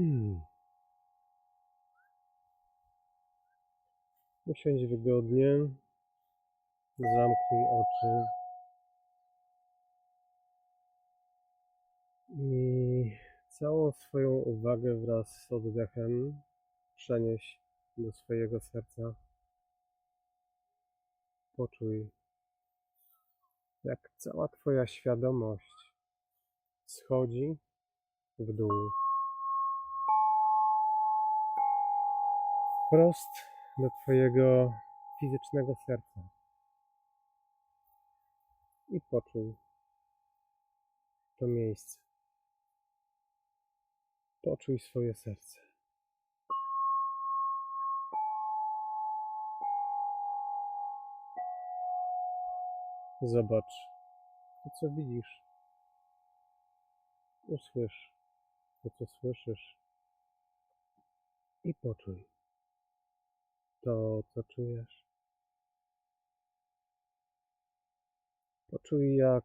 Hmm. Usiądź wygodnie. Zamknij oczy. I całą swoją uwagę wraz z oddechem przenieś do swojego serca. Poczuj, jak cała Twoja świadomość schodzi w dół. Wprost do Twojego fizycznego serca. I poczuj to miejsce. Poczuj swoje serce. Zobacz to, co widzisz. Usłysz to, co słyszysz. I poczuj to, co czujesz. Poczuj, jak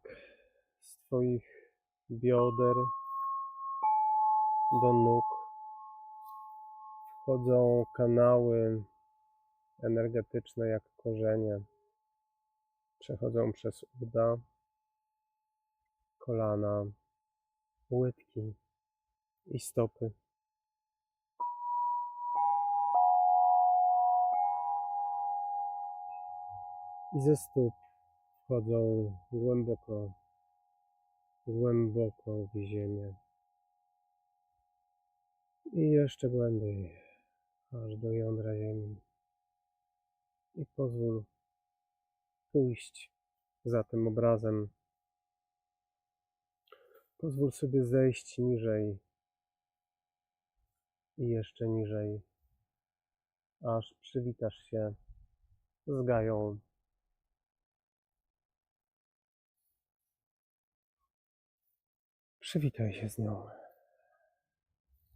z Twoich bioder do nóg wchodzą kanały energetyczne, jak korzenie. Przechodzą przez uda, kolana, łydki i stopy. I ze stóp wchodzą głęboko, głęboko w ziemię. I jeszcze głębiej, aż do jądra ziemi. I pozwól pójść za tym obrazem. Pozwól sobie zejść niżej i jeszcze niżej, aż przywitasz się z Gają. Przywitaj się z nią.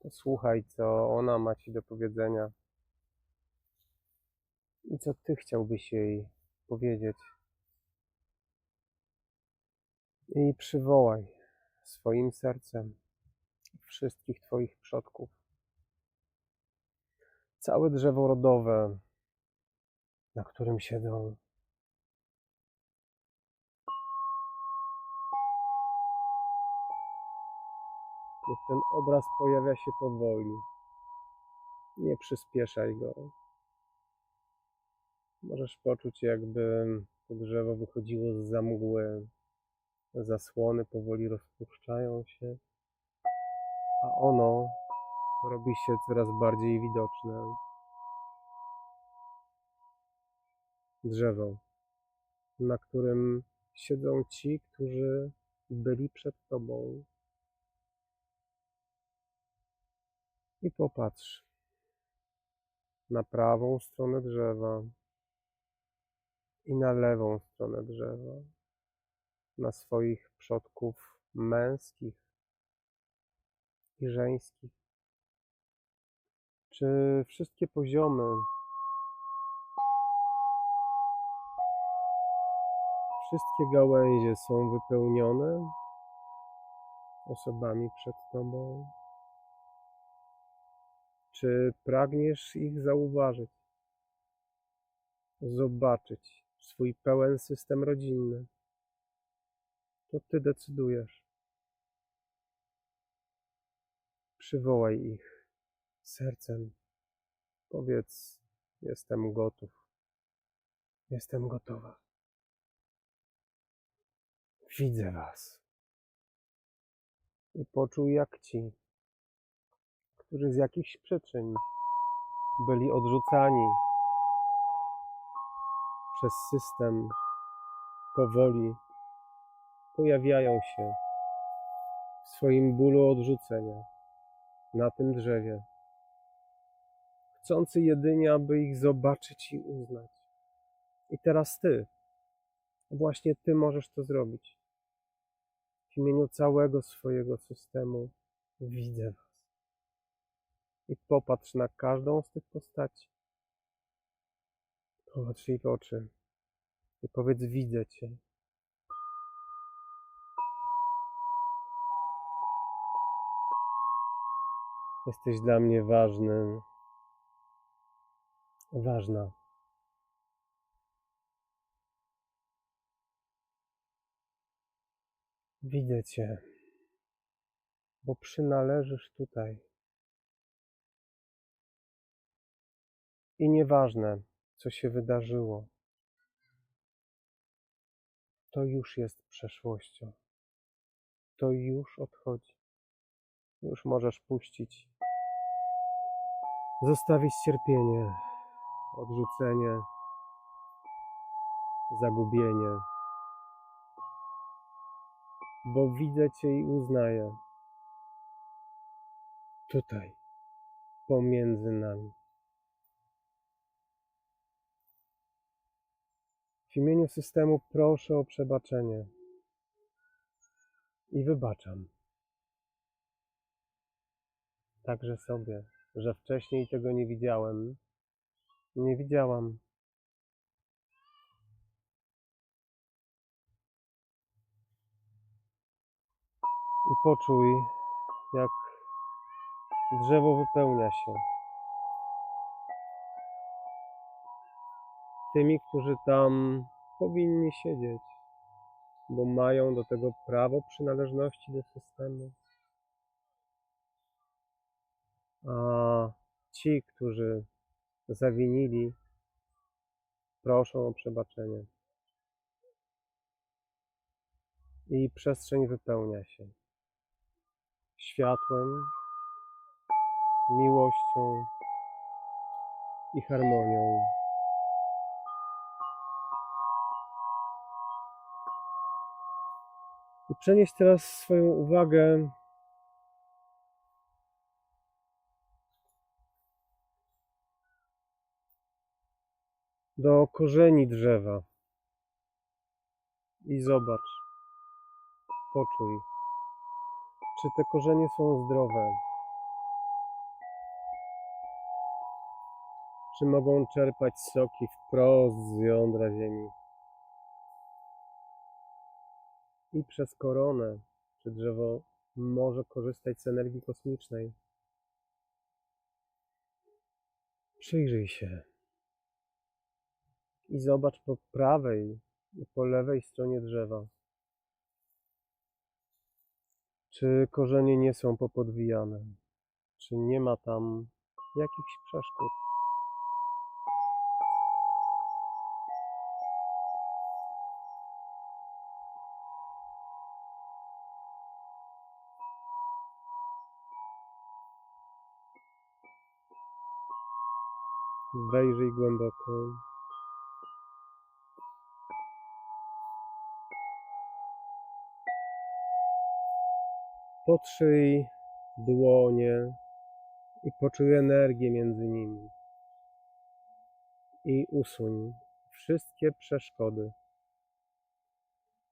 Posłuchaj, co ona ma ci do powiedzenia i co ty chciałbyś jej powiedzieć. I przywołaj swoim sercem wszystkich Twoich przodków. Całe drzewo rodowe, na którym siedzą. Niech ten obraz pojawia się powoli. Nie przyspieszaj go. Możesz poczuć, jakby to drzewo wychodziło z za mgły. Zasłony powoli rozpuszczają się, a ono robi się coraz bardziej widoczne. Drzewo, na którym siedzą ci, którzy byli przed tobą. I popatrz na prawą stronę drzewa i na lewą stronę drzewa, na swoich przodków męskich i żeńskich. Czy wszystkie poziomy wszystkie gałęzie są wypełnione osobami przed tobą? Czy pragniesz ich zauważyć, zobaczyć swój pełen system rodzinny? To ty decydujesz. Przywołaj ich sercem. Powiedz: Jestem gotów. Jestem gotowa. Widzę Was. I poczuj, jak ci, którzy z jakichś przyczyn byli odrzucani przez system, powoli pojawiają się w swoim bólu odrzucenia na tym drzewie, chcący jedynie, aby ich zobaczyć i uznać. I teraz Ty, właśnie Ty możesz to zrobić. W imieniu całego swojego systemu widzę i popatrz na każdą z tych postaci. Popatrz jej w oczy i powiedz: Widzę Cię. Jesteś dla mnie ważny, ważna. Widzę Cię, bo przynależysz tutaj. I nieważne, co się wydarzyło, to już jest przeszłością. To już odchodzi. Już możesz puścić. Zostawić cierpienie, odrzucenie, zagubienie. Bo widzę Cię i uznaję. Tutaj, pomiędzy nami. W imieniu systemu proszę o przebaczenie i wybaczam. Także sobie, że wcześniej tego nie widziałem. Nie widziałam. I poczuj, jak drzewo wypełnia się tymi, którzy tam powinni siedzieć, bo mają do tego prawo przynależności do systemu. A ci, którzy zawinili, proszą o przebaczenie. I przestrzeń wypełnia się światłem, miłością i harmonią. I przenieś teraz swoją uwagę do korzeni drzewa. I zobacz, poczuj, czy te korzenie są zdrowe, czy mogą czerpać soki wprost z jądra ziemi. I przez koronę, czy drzewo może korzystać z energii kosmicznej. Przyjrzyj się i zobacz po prawej i po lewej stronie drzewa. Czy korzenie nie są popodwijane? Czy nie ma tam jakichś przeszkód? Wejrzyj głęboko. Potrzyj dłonie i poczuj energię między nimi. I usuń wszystkie przeszkody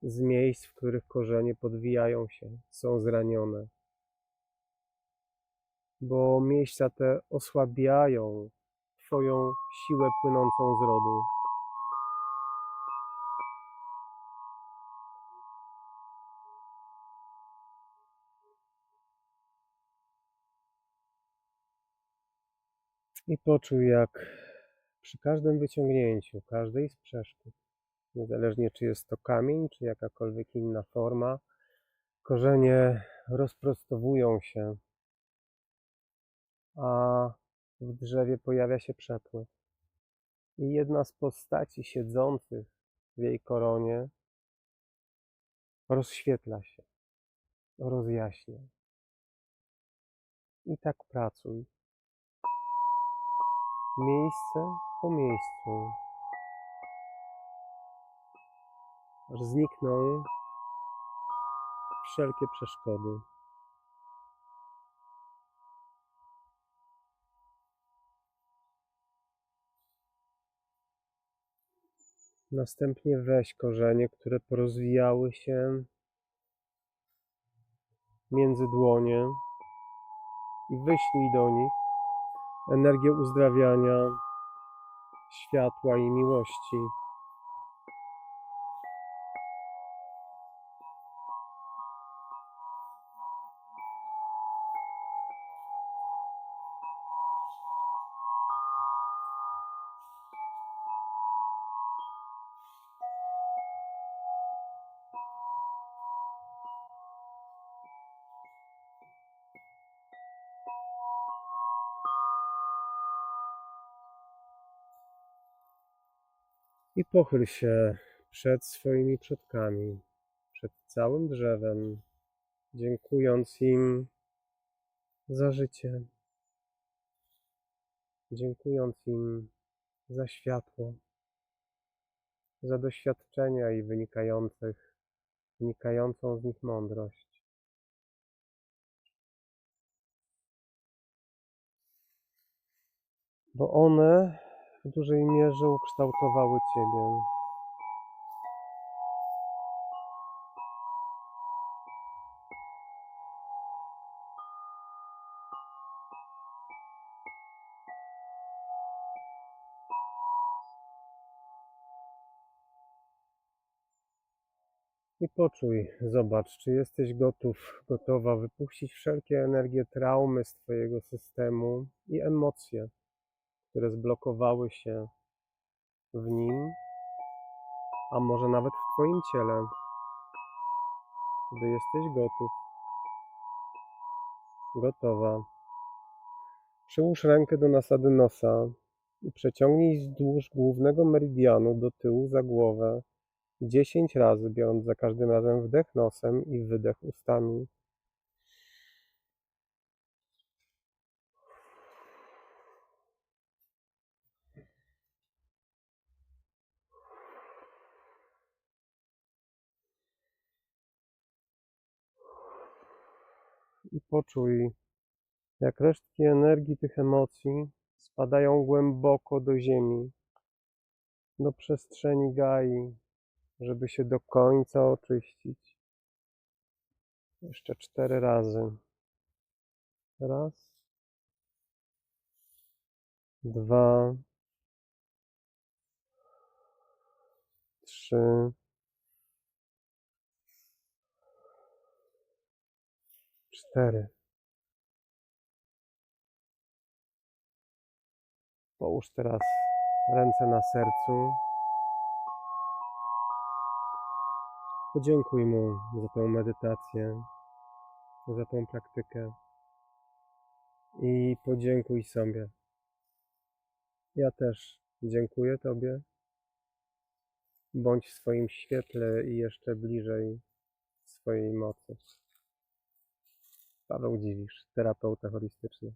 z miejsc, w których korzenie podwijają się, są zranione. Bo miejsca te osłabiają Twoją siłę płynącą z rodu. I poczuj, jak przy każdym wyciągnięciu, każdej z przeszkód, niezależnie czy jest to kamień, czy jakakolwiek inna forma, korzenie rozprostowują się, a w drzewie pojawia się przepływ. I jedna z postaci siedzących w jej koronie rozświetla się, rozjaśnia. I tak pracuj. Miejsce po miejscu. Aż znikną wszelkie przeszkody. Następnie weź korzenie, które porozwijały się między dłonie i wyślij do nich energię uzdrawiania, światła i miłości. I pochyl się przed swoimi przodkami, przed całym drzewem, dziękując im za życie, dziękując im za światło, za doświadczenia i wynikających, wynikającą z nich mądrość. Bo one w dużej mierze ukształtowały Ciebie. I poczuj, zobacz, czy jesteś gotów, gotowa wypuścić wszelkie energie traumy z Twojego systemu i emocje, które zblokowały się w nim, a może nawet w Twoim ciele. Gdy jesteś gotów, gotowa, przyłóż rękę do nasady nosa i przeciągnij wzdłuż głównego meridianu do tyłu za głowę 10 razy, biorąc za każdym razem wdech nosem i wydech ustami. I poczuj, jak resztki energii tych emocji spadają głęboko do ziemi, do przestrzeni Gai, żeby się do końca oczyścić. Jeszcze cztery razy. Raz, dwa, trzy, cztery. Połóż teraz ręce na sercu. Podziękuj mu za tą medytację, za tą praktykę i podziękuj sobie. Ja też dziękuję Tobie. Bądź w swoim świetle i jeszcze bliżej swojej mocy. Paweł Dziwisz, terapeuta holistyczny.